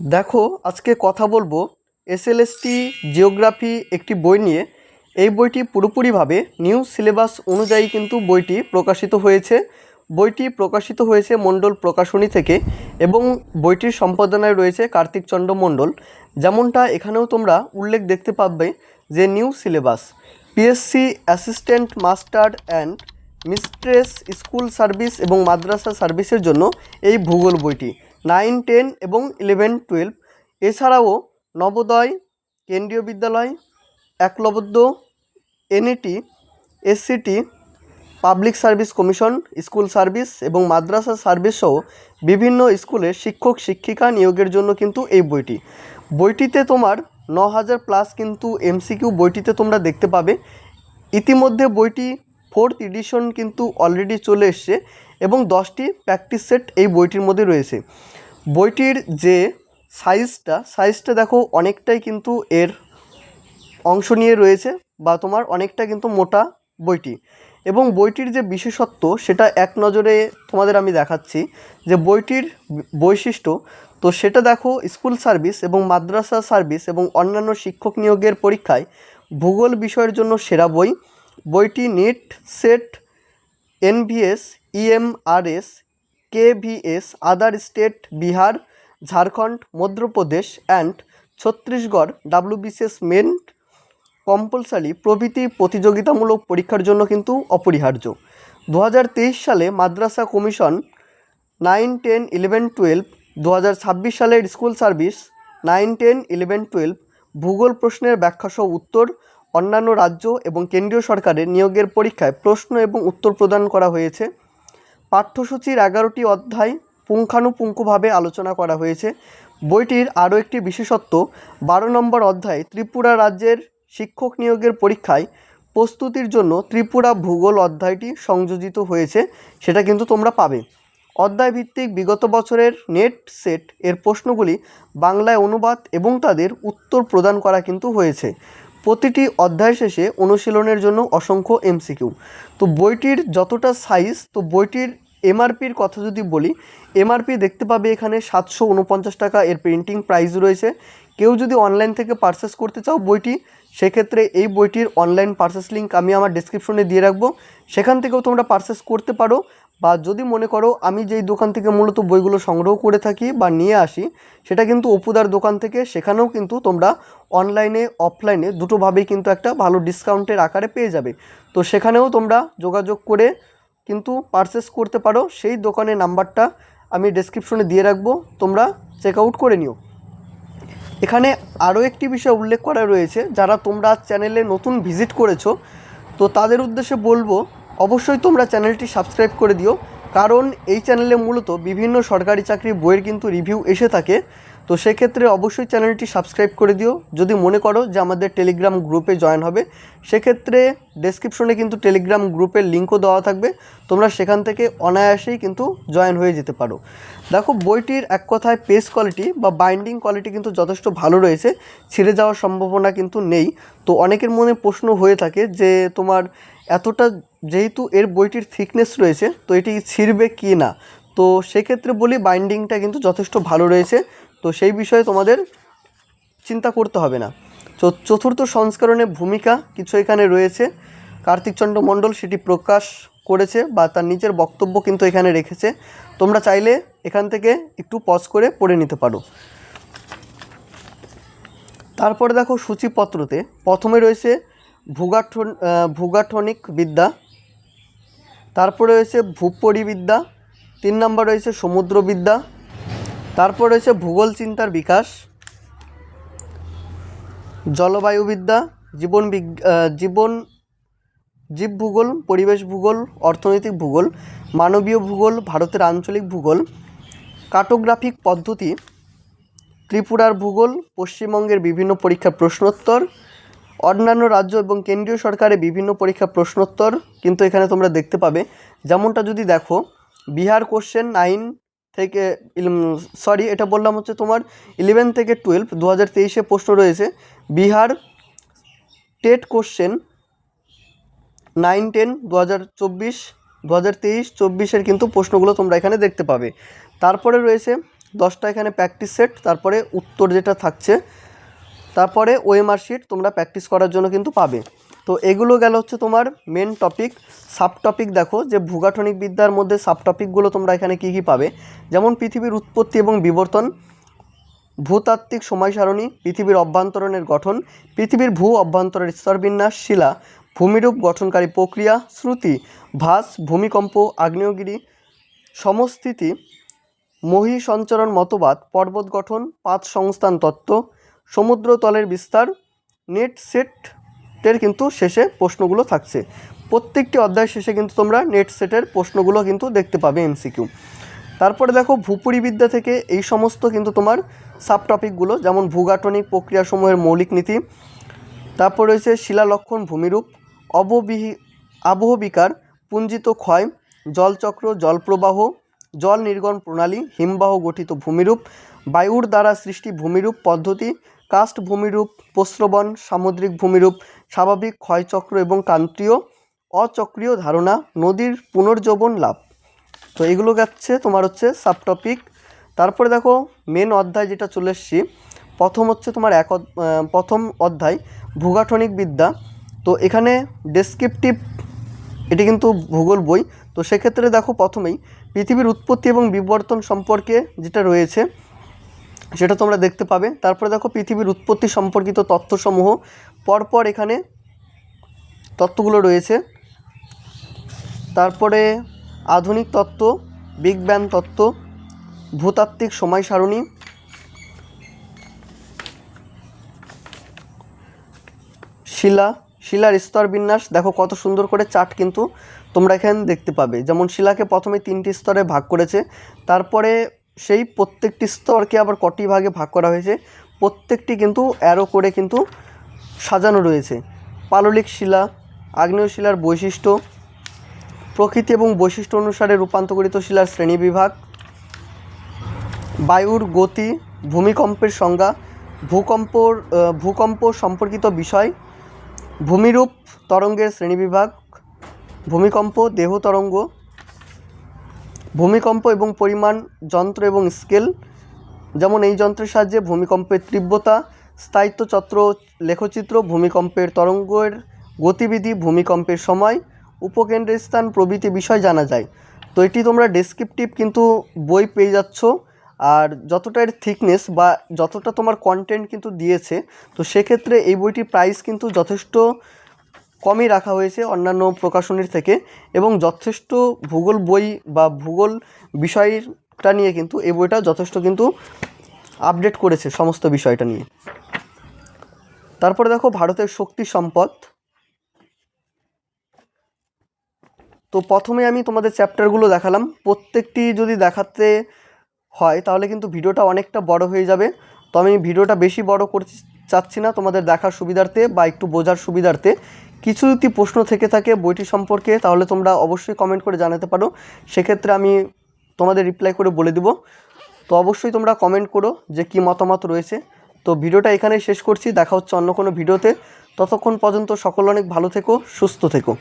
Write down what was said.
দেখো, আজকে কথা বলব এসএলএসটি জিওগ্রাফি একটি বই নিয়ে। এই বইটি পুরোপুরিভাবে নিউ সিলেবাস অনুযায়ী কিন্তু বইটি প্রকাশিত হয়েছে। বইটি প্রকাশিত হয়েছে মণ্ডল প্রকাশনী থেকে এবং বইটির সম্পাদনায় রয়েছে কার্তিক চন্দ্র মণ্ডল। যেমনটা এখানেও তোমরা উল্লেখ দেখতে পাবে যে new syllabus PSC assistant master and mistress school service এবং মাদ্রাসা সার্ভিসের জন্য এই ভূগোল বইটি। নাইন, টেন এবং ইলেভেন, টুয়েলভ। এছাড়াও Navodaya Kendriya Vidyalaya, Eklavya NET, SCT, public service commission, school service এবং মাদ্রাসা সার্ভিস সহ বিভিন্ন স্কুলে শিক্ষক, শিক্ষিকা নিয়োগের জন্য কিন্তু এই বইটি। বইটিতে তোমার ন হাজার প্লাস কিন্তু এমসিকিউ বইটিতে তোমরা দেখতে পাবে। ইতিমধ্যে বইটি ফোর্থ এডিশন কিন্তু অলরেডি চলে এসছে এবং দশটি প্র্যাকটিস সেট এই বইটির মধ্যে রয়েছে। বইটির যে সাইজটা সাইজটা দেখো অনেকটাই কিন্তু এর অংশ নিয়ে রয়েছে বা তোমার অনেকটা কিন্তু মোটা বইটি। এবং বইটির যে বিশেষত্ব, সেটা এক নজরে তোমাদের আমি দেখাচ্ছি যে বইটির বৈশিষ্ট্য। তো সেটা দেখো স্কুল সার্ভিস এবং মাদ্রাসা সার্ভিস এবং অন্যান্য শিক্ষক নিয়োগের পরীক্ষায় ভূগোল বিষয়ের জন্য সেরা বই। বইটি NEET, SET NVS EMRS KVS, other state, Bihar, Jharkhand, Madhya Pradesh and Chhattisgarh WBCS main compulsory প্রভৃতি প্রতিযোগিতামূলক পরীক্ষার জন্য কিন্তু অপরিহার্য। দু হাজার তেইশ সালে মাদ্রাসা commission nine ten eleven twelve দু হাজার ছাব্বিশ সালের school service nine ten eleven twelve, ভূগোল প্রশ্নের ব্যাখ্যাসহ উত্তর অন্যান্য রাজ্য এবং কেন্দ্রীয় সরকারের নিয়োগের পরীক্ষায় প্রশ্ন এবং উত্তর প্রদান করা হয়েছে। পাঠ্যসূচির এগারোটি অধ্যায় পুঙ্খানুপুঙ্খভাবে আলোচনা করা হয়েছে। বইটির আরও একটি বিশেষত্ব, বারো নম্বর অধ্যায় ত্রিপুরা রাজ্যের শিক্ষক নিয়োগের পরীক্ষায় প্রস্তুতির জন্য ত্রিপুরা ভূগোল অধ্যায়টি সংযোজিত হয়েছে, সেটা কিন্তু তোমরা পাবে। অধ্যায় ভিত্তিক বিগত বছরের নেট সেট এর প্রশ্নগুলি বাংলায় অনুবাদ এবং তাদের উত্তর প্রদান করা কিন্তু হয়েছে। প্রতিটি অধ্যায় শেষে অনুশীলনের জন্য অসংখ্য এমসিকিউ। তো বইটির যতটা সাইজ, তো বইটির এমআরপির কথা যদি বলি এমআরপি দেখতে পাবে এখানে সাতশো উনপঞ্চাশ টাকা এর প্রিন্টিং প্রাইস রয়েছে। কেউ যদি অনলাইন থেকে পারচেস করতে চাও বইটি, সেক্ষেত্রে এই বইটির অনলাইন পারচেস লিঙ্ক আমি আমার ডিসক্রিপশনে দিয়ে রাখব। সেখান থেকেও তোমরা পারচেস করতে পারো বা যদি মনে করো আমি যেই দোকান থেকে মূলত বইগুলো সংগ্রহ করে থাকি বা নিয়ে আসি, সেটা কিন্তু অপুদার দোকান থেকে, সেখানেও কিন্তু তোমরা অনলাইনে অফলাইনে দুটোভাবেই কিন্তু একটা ভালো ডিসকাউন্টের আকারে পেয়ে যাবে। তো সেখানেও তোমরা যোগাযোগ করে কিন্তু পারচেস করতে পারো, সেই দোকানের নাম্বারটা আমি ডেসক্রিপশনে দিয়ে রাখব, তোমরা চেক আউট করে নিও। এখানে আরও একটি বিষয় উল্লেখ করা রয়েছে, যারা তোমরা চ্যানেলে নতুন ভিজিট করেছ, তো তাদের উদ্দেশ্যে বলব, অবশ্যই তোমরা চ্যানেলটি সাবস্ক্রাইব করে দিও, কারণ এই চ্যানেলে মূলত বিভিন্ন সরকারি চাকরির বইয়ের কিন্তু রিভিউ এসে থাকে। তো সেক্ষেত্রে অবশ্যই চ্যানেলটি সাবস্ক্রাইব করে দিও। যদি মনে করো যে আমাদের টেলিগ্রাম গ্রুপে জয়েন হবে, সেক্ষেত্রে ডেসক্রিপশনে কিন্তু টেলিগ্রাম গ্রুপের লিঙ্কও দেওয়া থাকবে। তোমরা সেখান থেকে অনায়াসেই কিন্তু জয়েন হয়ে যেতে পারো। দেখো, বইটির এক কথায় পেজ কোয়ালিটি বা বাইন্ডিং কোয়ালিটি কিন্তু যথেষ্ট ভালো রয়েছে, ছিঁড়ে যাওয়ার সম্ভাবনা কিন্তু নেই। তো অনেকের মনে প্রশ্ন হয়ে থাকে যে, তোমার এতটা যেহেতু এর বইটির থিকনেস রয়েছে, তো এটি ছিঁড়বে কি না? তো সেক্ষেত্রে বলি বাইন্ডিংটা কিন্তু যথেষ্ট ভালো রয়েছে। তো সেই বিষয়ে তোমাদের চিন্তা করতে হবে না। চতুর্থ সংস্করণের ভূমিকা কিছু এখানে রয়েছে। কার্তিকচন্দ্র মণ্ডল সেটি প্রকাশ করেছে বা তার নিজের বক্তব্য কিন্তু এখানে রেখেছে। তোমরা চাইলে এখান থেকে একটু পজ করে পড়ে নিতে পারো। তারপরে দেখো সূচিপত্রতে প্রথমে রয়েছে ভূগাঠন ভূগাঠনিক বিদ্যা। তারপরে রয়েছে ভূপরিবিদ্যা। তিন নম্বর রয়েছে সমুদ্রবিদ্যা। তারপর রয়েছে ভূগোল, চিন্তার বিকাশ জলবায়ুবিদ্যা জীবন জীবন, জীব ভূগোল, পরিবেশ ভূগোল, অর্থনৈতিক ভূগোল, মানবীয় ভূগোল, ভারতের আঞ্চলিক ভূগোল কার্টোগ্রাফিক পদ্ধতি, ত্রিপুরার ভূগোল, পশ্চিমবঙ্গের বিভিন্ন পরীক্ষার প্রশ্নোত্তর, অন্যান্য রাজ্য এবং কেন্দ্রীয় সরকারের বিভিন্ন পরীক্ষার প্রশ্নোত্তর, কিন্তু এখানে তোমরা দেখতে পাবে। যেমনটা যদি দেখো, বিহার কোশ্চেন নাইন থেকে সরি এটা বললাম হচ্ছে তোমার ইলেভেন থেকে টুয়েলভ দু হাজার তেইশে প্রশ্ন রয়েছে। Bihar TET question nine ten দু হাজার চব্বিশ দু হাজার তেইশ, চব্বিশের কিন্তু প্রশ্নগুলো তোমরা এখানে দেখতে পাবে। তারপরে রয়েছে দশটা এখানে প্র্যাকটিস সেট তারপরে উত্তর যেটা থাকছে, তারপরে ওএমআর শিট তোমরা প্র্যাকটিস করার জন্য কিন্তু পাবে। তো এগুলো গেল হচ্ছে তোমার মেন টপিক সাব টপিক দেখো যে ভূগাঠনিক বিদ্যার মধ্যে সাব টপিকগুলো তোমরা এখানে কী কী পাবে। যেমন পৃথিবীর উৎপত্তি এবং বিবর্তন, ভূতাত্ত্বিক সময় সারণী পৃথিবীর অভ্যন্তরণের গঠন, পৃথিবীর ভূ অভ্যন্তরের স্তরবিন্যাস, শিলা, ভূমিরূপ গঠনকারী প্রক্রিয়া, শ্রুতি, ভাস, ভূমিকম্প, আগ্নেয়গিরি, সমস্থিতি মহী সঞ্চরণ মতবাদ, পর্বত গঠন, পাত সংস্থান তত্ত্ব সমুদ্র তলের বিস্তার, নেট সেটের কিন্তু শেষে প্রশ্নগুলো থাকছে। প্রত্যেকটি অধ্যায় শেষে কিন্তু তোমরা নেট সেটের প্রশ্নগুলো কিন্তু দেখতে পাবে এমসিকিউ। তারপরে দেখো ভূপরিবিদ্যা থেকে এই সমস্ত কিন্তু তোমার সাব টপিকগুলো যেমন ভূগাঠনিক প্রক্রিয়াসমূহের মৌলিক নীতি, তারপর রয়েছে শিলালক্ষণ ভূমিরূপ, অববিহি আবহবিকার, পুঞ্জিত ক্ষয়, জলচক্র, জলপ্রবাহ, জল নির্গণ প্রণালী, হিমবাহ গঠিত ভূমিরূপ, বায়ুর দ্বারা সৃষ্টি ভূমিরূপ পদ্ধতি কাস্ট ভূমিরূপ, প্রস্রবণ, সামুদ্রিক ভূমিরূপ স্বাভাবিক ক্ষয়চক্র এবং কান্ত্রীয় অচক্রীয় ধারণা নদীর পুনর্জীবন লাভ। তো এগুলো যাচ্ছে তোমার হচ্ছে সাব টপিক তারপরে দেখো মেন অধ্যায় যেটা চলে এসছি, প্রথম হচ্ছে তোমার এক প্রথম অধ্যায়, ভূগাঠনিক বিদ্যা। তো এখানে ডেসক্রিপটিভ এটি কিন্তু ভূগোল বই। তো সেক্ষেত্রে দেখো প্রথমেই, পৃথিবীর উৎপত্তি এবং বিবর্তন সম্পর্কে যেটা রয়েছে সেটা তোমরা দেখতে পাবে। তারপরে দেখো পৃথিবীর উৎপত্তি সম্পর্কিত তথ্যসমূহ। পরপর এখানে তত্ত্বগুলো রয়েছে। তারপরে আধুনিক তত্ত্ব, বিগ ব্যাং তত্ত্ব, ভূতাত্ত্বিক সময় সারণী। শিলা, শিলার স্তর বিন্যাস দেখো কত সুন্দর করে চাট কিন্তু তোমরা এখানে দেখতে পাবে। যেমন শিলাকে প্রথমে তিনটি স্তরে ভাগ করেছে। তারপরে সেই প্রত্যেকটি স্তরকে আবার কটি ভাগে ভাগ করা হয়েছে। প্রত্যেকটি কিন্তু অ্যারো করে কিন্তু সাজানো রয়েছে। পাললিক শিলা, আগ্নেয় শিলার বৈশিষ্ট্য, প্রকৃতি এবং বৈশিষ্ট্য অনুসারে রূপান্তরিত শিলার শ্রেণীবিভাগ বায়ুর গতি, ভূমিকম্পের সংজ্ঞা ভূকম্পর ভূকম্প সম্পর্কিত বিষয়, ভূমিরূপ তরঙ্গের শ্রেণীবিভাগ ভূমিকম্প, দেহ তরঙ্গ ভূমিকম্প এবং পরিমাণ, যন্ত্র এবং স্কেল। যেমন এই যন্ত্রের সাহায্যে ভূমিকম্পের তীব্রতা, স্থায়িত্ব চক্র লেখচিত্র, ভূমিকম্পের তরঙ্গের গতিবিধি, ভূমিকম্পের সময়, উপকেন্দ্রের স্থান প্রভৃতি বিষয় জানা যায়। তো এটি তোমরা ডেসক্রিপটিভ কিন্তু বই পেয়ে যাচ্ছ। আর যতটা এর থিকনেস বা যতটা তোমার কন্টেন্ট কিন্তু দিয়েছে, তো সেক্ষেত্রে এই বইটির প্রাইস কিন্তু যথেষ্ট কমই রাখা হয়েছে অন্যান্য প্রকাশনীর থেকে এবং যথেষ্ট ভূগোল বই বা ভূগোল বিষয়টা নিয়ে কিন্তু এই বইটা যথেষ্ট কিন্তু আপডেট করেছে সমস্ত বিষয়টা নিয়ে। তারপরে দেখো ভারতের শক্তি সম্পদ। তো প্রথমে আমি তোমাদের চ্যাপ্টারগুলো দেখালাম। প্রত্যেকটি যদি দেখাতে হয় তাহলে কিন্তু ভিডিওটা অনেকটা বড় হয়ে যাবে। তো আমি ভিডিওটা বেশি বড় করতে চাচ্ছি না তোমাদের দেখার সুবিধার্থে বা একটু বোঝার সুবিধার্থে। কিছু যদি প্রশ্ন থেকে থাকে বইটি সম্পর্কে, তাহলে তোমরা অবশ্যই কমেন্ট করে জানাতে পারো। সেক্ষেত্রে আমি তোমাদের রিপ্লাই করে বলে দিব। তো অবশ্যই তোমরা কমেন্ট করো যে কি মতামত রয়েছে। তো ভিডিওটা এখানেই শেষ করছি। দেখা হচ্ছে অন্য কোনো ভিডিওতে। ততক্ষণ পর্যন্ত সকল অনেক ভালো থেকো, সুস্থ থেকো।